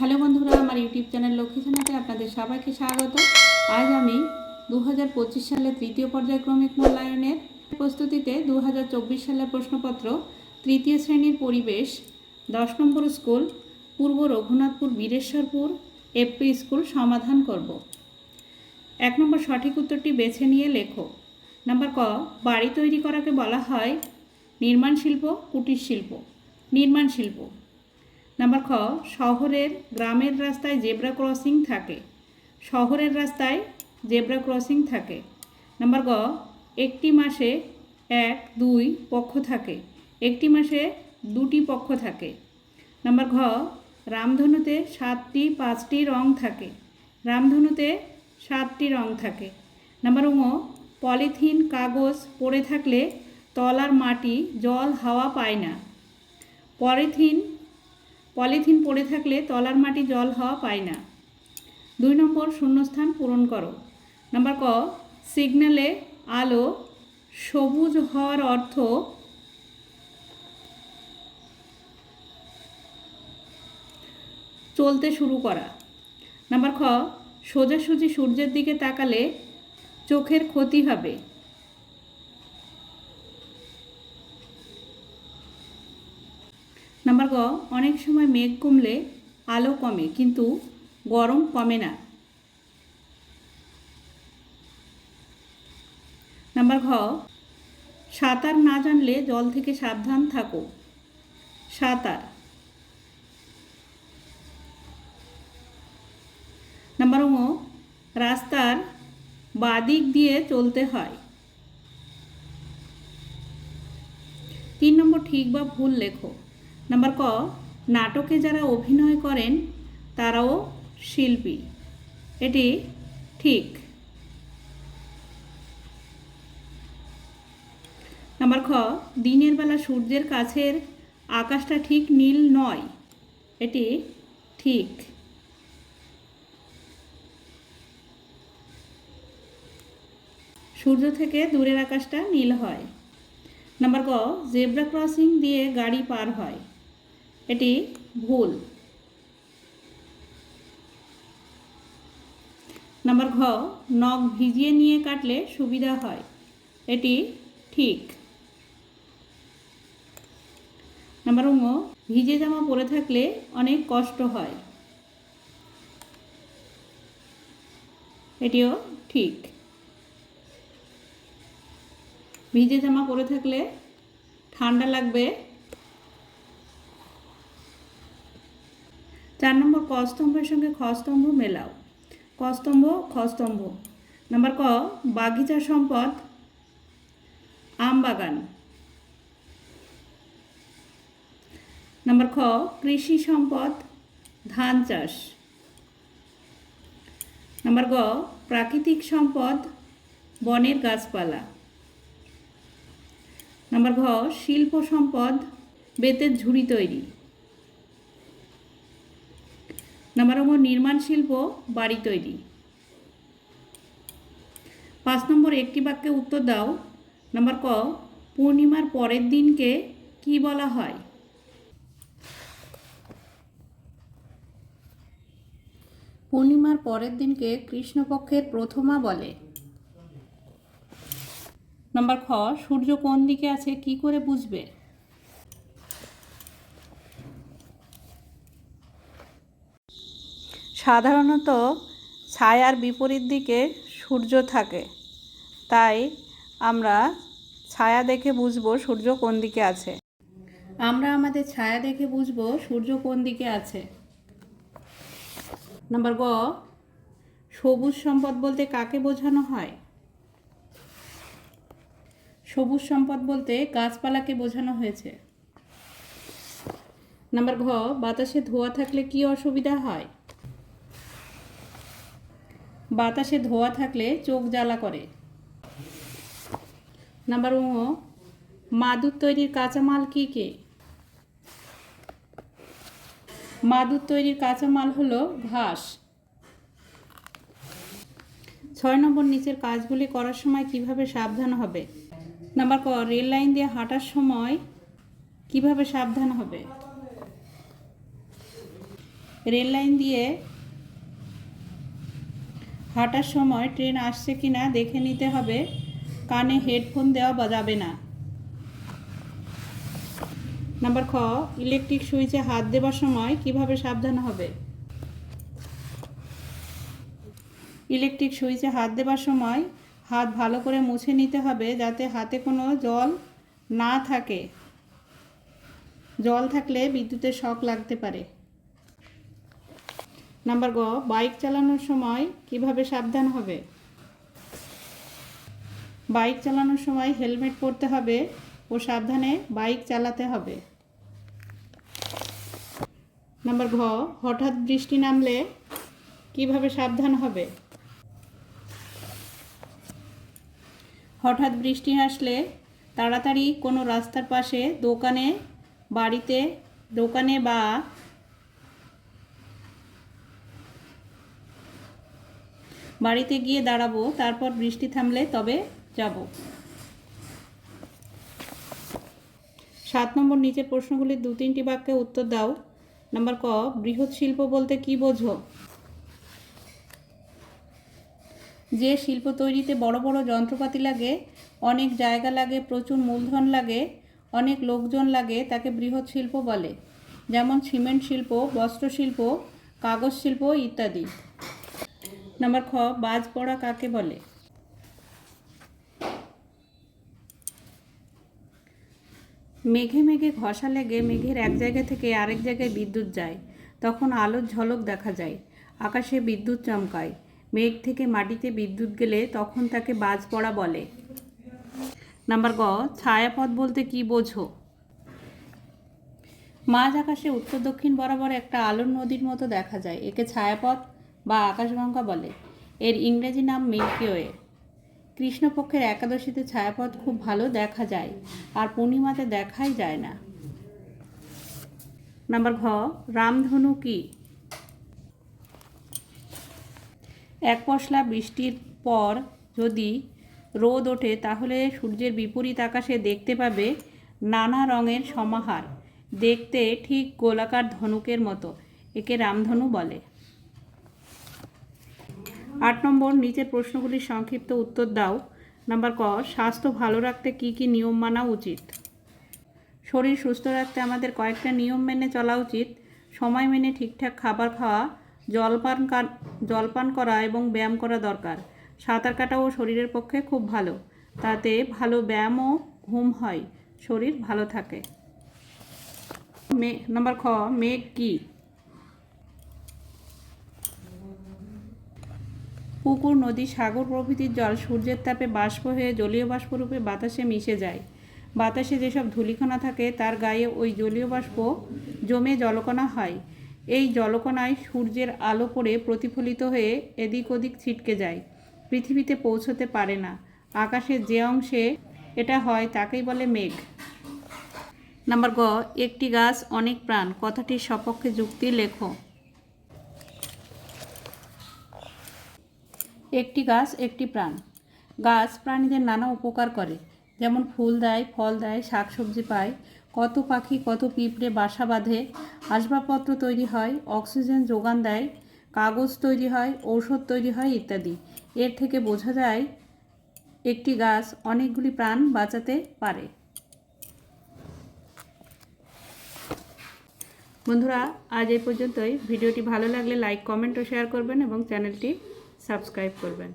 Hello বন্ধুরা, আমার YouTube channel Lakshmi চ্যানেলে আপনাদের সবাইকে স্বাগত। আজ আমি দু সালের তৃতীয় পর্যায়ক্রমিক মূল্যায়নের প্রস্তুতিতে দু হাজার চব্বিশ সালের প্রশ্নপত্র, তৃতীয় শ্রেণির পরিবেশ, দশ নম্বর স্কুল, পূর্ব রঘুনাথপুর বীরেশ্বরপুর এপি স্কুল সমাধান করব। এক নম্বর সঠিক উত্তরটি বেছে নিয়ে লেখো। নাম্বার ক, বাড়ি তৈরি করাকে বলা হয় নির্মাণ শিল্প, কুটির শিল্প। নির্মাণ শিল্প। নাম্বার খ, শহরের গ্রামের রাস্তায় জেব্রা ক্রসিং থাকে। শহরের রাস্তায় জেব্রা ক্রসিং থাকে। নাম্বার গ, একটি মাসে এক, দুই পক্ষ থাকে। একটি মাসে দুটি পক্ষ থাকে। নাম্বার ঘ, রামধনুতে সাতটি, পাঁচটি রং থাকে। রামধনুতে সাতটি রং থাকে। নাম্বার উম, পলিথিন, কাগজ পড়ে থাকলে তলার মাটি জল হাওয়া পায় না। পলিথিন পলিথিন পড়ে থাকলে তলার মাটি জল হওয়া পায় না। দুই নম্বর শূন্যস্থান পূরণ করো। নাম্বার ক, সিগন্যালে আলো সবুজ হওয়ার অর্থ চলতে শুরু করা। নাম্বার খ, সোজাসুজি সূর্যের দিকে তাকালে চোখের ক্ষতি হবে। নাম্বার গ, অনেক সময় মেঘ কমলে আলো কমে, কিন্তু গরম কমে না। নাম্বার ঘ, সাঁতার না জানলে জল থেকে সাবধান থাকো। সাঁতার। নাম্বার ও রাস্তার বাদিক দিয়ে চলতে হয়। তিন নম্বর ঠিক বা ভুল লেখো। নাম্বার ক, নাটকে যারা অভিনয় করেন, তারাও শিল্পী। এটি ঠিক। নাম্বার খ, দিনের বেলা সূর্যের কাছের আকাশটা ঠিক নীল নয়। এটি ঠিক। সূর্য থেকে দূরের আকাশটা নীল হয়। নাম্বার ক, জেব্রা ক্রসিং দিয়ে গাড়ি পার হয়। এটি ভুল। নাম্বার ঘ, নখ ভিজিয়ে নিয়ে কাটলে সুবিধা হয়। এটি ঠিক। নাম্বার উঙ ভিজে জামা পরে থাকলে অনেক কষ্ট হয়। এটিও ঠিক। ভিজে জামা পরে থাকলে ঠান্ডা লাগবে চার নম্বর ক স্তম্ভের সঙ্গে খ স্তম্ভ মেলাও। ক স্তম্ভ খ স্তম্ভ নাম্বার ক, বাগিচা সম্পদ আম বাগান নাম্বার খ, কৃষি সম্পদ, ধান চাষ। নাম্বার গ, প্রাকৃতিক সম্পদ, বনের গাছপালা। নাম্বার ঘ, শিল্প সম্পদ, বেতের ঝুড়ি তৈরি। নাম্বার গ নির্মাণ শিল্প, বাড়ি তৈরি। পাঁচ নম্বর, একটি বাক্যে উত্তর দাও। নাম্বার ক, পূর্ণিমার পরের দিনকে কি বলা হয়? পূর্ণিমার পরের দিনকে কৃষ্ণপক্ষের প্রথমা বলে। নাম্বার খ, সূর্য কোন দিকে আছে, কি করে বুঝবে? সাধারণত ছায়ার বিপরীত দিকে সূর্য থাকে। তাই আমরা ছায়া দেখে বুঝব সূর্য কোন দিকে আছে। আমরা আমাদের ছায়া দেখে বুঝব সূর্য কোন দিকে আছে। নাম্বার গ, সবুজ সম্পদ বলতে কাকে বোঝানো হয়? সবুজ সম্পদ বলতে গাছপালাকে বোঝানো হয়েছে। নাম্বার ঘ, বাতাসে ধোয়া থাকলে কি অসুবিধা হয়? বাতাসে ধোয়া থাকলে চোখ জ্বালা করে। নাম্বার ও, মাদুর তৈরির কাঁচামাল কি কি? মাদুর তৈরির কাঁচামাল হলো ঘাস। ছয় নম্বর নিচের কাজগুলি করার সময় কীভাবে সাবধান হবে? নাম্বার ক, রেল লাইন দিয়ে হাঁটার সময় কীভাবে সাবধান হবে? রেল লাইন দিয়ে হাঁটার সময় ট্রেন আসছে কি না দেখে নিতে হবে। কানে হেডফোন দেওয়া যাবে না। নাম্বার খ, ইলেকট্রিক সুইচে হাত দেওয়ার সময় কীভাবে সাবধান হবে? ইলেকট্রিক সুইচে হাত দেওয়ার সময় হাত ভালো করে মুছে নিতে হবে যাতে হাতে কোনো জল না থাকে। জল থাকলে বিদ্যুতের শক লাগতে পারে। নাম্বার গ, বাইক চালানোর সময় কীভাবে সাবধান হবে? বাইক চালানোর সময় হেলমেট পরতে হবে ও সাবধানে বাইক চালাতে হবে। নাম্বার ঘ, হঠাৎ বৃষ্টি নামলে কীভাবে সাবধান হবে? হঠাৎ বৃষ্টি আসলে তাড়াতাড়ি কোনো রাস্তার পাশে দোকানে, বাড়িতে, দোকানে বা বাড়িতে গিয়ে দাঁড়াবো, তারপর বৃষ্টি থামলে তবে যাব। সাত নম্বর নিচের প্রশ্নগুলির দু তিনটি বাক্যে উত্তর দাও। নাম্বার ক, বৃহৎ শিল্প বলতে কি বোঝো? যে শিল্প তৈরিতে বড় বড় যন্ত্রপাতি লাগে, অনেক জায়গা লাগে, প্রচুর মূলধন লাগে, অনেক লোকজন লাগে, তাকে বৃহৎ শিল্প বলে। যেমন সিমেন্ট শিল্প, বস্ত্র শিল্প, কাগজ শিল্প ইত্যাদি। নাম্বার খ, বাজ পড়া কাকে বলে? মেঘে মেঘে ঘষা লেগে মেঘের এক জায়গা থেকে আরেক জায়গায় বিদ্যুৎ যায়। তখন আলোর ঝলক দেখা যায়। আকাশে বিদ্যুৎ চমকায়। মেঘ থেকে মাটিতে বিদ্যুৎ গেলে তখন তাকে বাজ পড়া বলে। নাম্বার গ, ছায়াপথ বলতে কি বোঝো? মাঝ আকাশে উত্তর দক্ষিণ বরাবর একটা আলোর নদীর মতো দেখা যায়। একে ছায়াপথ বা আকাশগঙ্গা বলে। এর ইংরেজি নাম মিল্কিওয়ে কৃষ্ণপক্ষের একাদশীতে ছায়াপথ খুব ভালো দেখা যায়, আর পূর্ণিমাতে দেখাই যায় না। নাম্বার ঘ, রামধনু কি? এক পশলা বৃষ্টির পর যদি রোদ ওঠে, তাহলে সূর্যের বিপরীত আকাশে দেখতে পাবে নানা রঙের সমাহার। দেখতে ঠিক গোলাকার ধনুকের মতো, একে রামধনু বলে। আট নম্বর, নিচের প্রশ্নগুলির সংক্ষিপ্ত উত্তর দাও। নাম্বার ক, স্বাস্থ্য ভালো রাখতে কি কি নিয়ম মানা উচিত? শরীর সুস্থ রাখতে আমাদের কয়েকটা নিয়ম মেনে চলা উচিত। সময় মেনে ঠিকঠাক খাবার খাওয়া জলপান জলপান করা এবং ব্যায়াম করা দরকার। সাঁতার কাটাও শরীরের পক্ষে খুব ভালো। তাতে ভালো ব্যায়ামও ঘুম হয়। শরীর ভালো থাকে। মে, নাম্বার খ, মেঘ কী? পুকুর, নদী, সাগর প্রভৃতির জল সূর্যের তাপে বাষ্প হয়ে জলীয় বাষ্পরূপে বাতাসে মিশে যায়। বাতাসে যেসব ধূলিকণা থাকে, তার গায়ে ওই জলীয় বাষ্প জমে জলকণা হয়। এই জলকণায় সূর্যের আলো পড়ে প্রতিফলিত হয়ে এদিক ওদিক ছিটকে যায়। পৃথিবীতে পৌঁছতে পারে না। আকাশের যে অংশে এটা হয়, তাকেই বলে মেঘ। নাম্বার গ, একটি গাছ অনেক প্রাণ। কথাটির সপক্ষে যুক্তি লেখো। একটি গাছ, একটি প্রাণ। গাছ প্রাণীদের নানা উপকার করে। যেমন ফুল দেয়, ফল দেয়, শাকসবজি পায়। কত পাখি, কত পিঁপড়ে বাসা বাঁধে, আসবাবপত্র তৈরি হয়, অক্সিজেন যোগান দেয়, কাগজ তৈরি হয়, ঔষধ তৈরি হয় ইত্যাদি। এর থেকে বোঝা যায়, একটি গাছ অনেকগুলি প্রাণ বাঁচাতে পারে। বন্ধুরা, আজ এই পর্যন্তই। ভিডিওটি ভালো লাগলে লাইক, কমেন্ট ও শেয়ার করবেন এবং চ্যানেলটি সাবস্ক্রাইব করবেন।